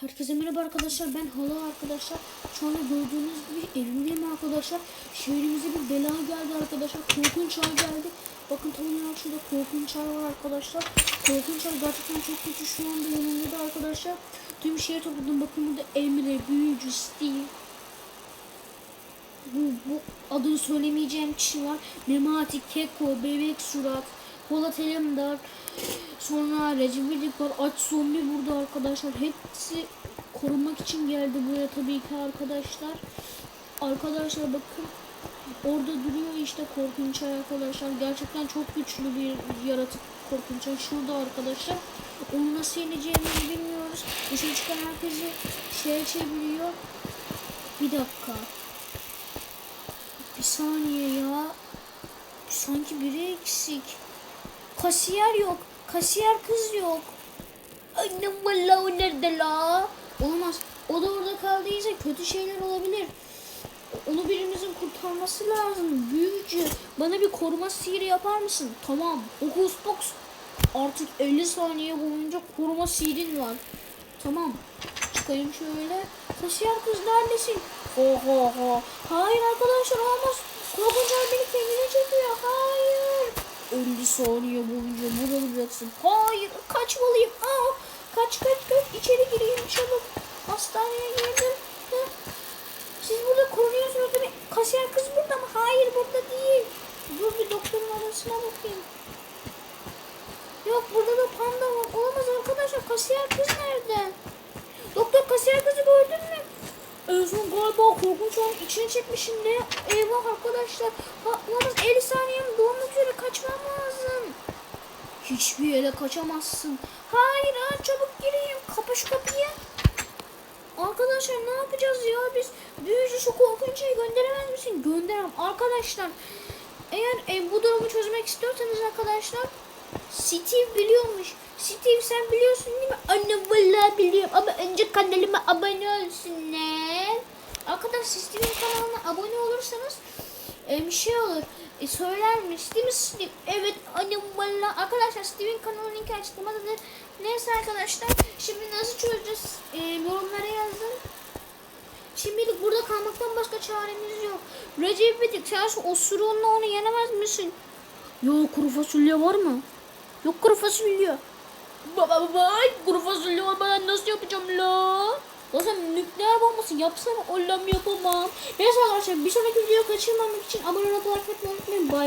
Herkese merhaba arkadaşlar ben Hala arkadaşlar. Şu anda gördüğünüz gibi evimdeyim arkadaşlar. Şehrimize bir bela geldi arkadaşlar. Korkunç ay geldi. Bakın tam olarak şurada korkunç ay var arkadaşlar. Korkunç ay gerçekten çok kötü şu anda yanımda da arkadaşlar. Tüm şehir topladım. Bakın burada Emre, Büyücü, Steve. Bu, bu adını söylemeyeceğim kişi var. Memati, Keko, Bebek Surat, Polat Alemdar, sonra Recep İvedik var. Aç zombi burada arkadaşlar. Hepsi korumak için geldi buraya tabii ki arkadaşlar. Arkadaşlar bakın orada duruyor işte korkunç arkadaşlar. Gerçekten çok güçlü bir yaratık korkunç ay. Şurada arkadaşlar. Onu nasıl yeneceğimizi bilmiyoruz. Dışarı çıkan herkesi şeye çeviriyor. Bir dakika. Bir saniye ya. Sanki biri eksik. Kasiyer yok. Kasiyer kız yok. Annem valla o nerede la? Olmaz. O da orada kaldıysa kötü şeyler olabilir. Onu birimizin kurtarması lazım. Büyücü. Bana bir koruma sihiri yapar mısın? Tamam. Okus box. Artık 50 saniye boyunca koruma sihirin var. Tamam. Çıkayım şöyle. Kasiyer kız neredesin? Ho ho ho. Hayır arkadaşlar olmaz. Korkunç 50 saniye boyunca burada duracaksın. Hayır kaçmalıyım. Aa, kaç kaç kaç içeri gireyim çabuk. Hastaneye girdim. Siz burada korunuyorsunuz değil mi? Kasiyer kız burada mı? Hayır burada değil. Dur bir doktorun arasına bakayım. Yok burada da panda var. Olamaz arkadaşlar. Kasiyer kız nerede? Doktor kasiyer kızı gördün mü? Son galiba korkunç olan içine çekmişim ne? Eyvah arkadaşlar. Olamaz 50 saniyem lazım. Hiçbir yere kaçamazsın. Hayır ha çabuk gireyim. Kapa şu kapıyı. Arkadaşlar ne yapacağız ya biz? Büyücü şu korkunç şeyi gönderemez misin? Gönderem. Arkadaşlar eğer e, bu durumu çözmek istiyorsanız arkadaşlar Steve biliyormuş. Steve sen biliyorsun değil mi? Anne vallahi biliyorum ama önce kanalıma abone olsunlar. Arkadaşlar Steve'in kanalına abone olursanız e, bir şey olur. E, söylermiş değil mi Steve? Evet anne vallahi. Arkadaşlar Steve'in kanalı linki açıklamadadır. Neyse arkadaşlar şimdi nasıl çözeceğiz? E, yorumlara yazın. Şimdilik burada kalmaktan başka çaremiz yok. Recep İvedik sen osuruğunla onu yenemez misin? Yok kuru fasulye var mı? Yok kuru fasulye. Baba baba kuru fasulye ben nasıl yapacağım la? Sen nükleer bombası yapsana Allah'ım yapamam. Neyse arkadaşlar bir sonraki videoyu kaçırmamak için abone olup like atmayı unutmayın. Bye.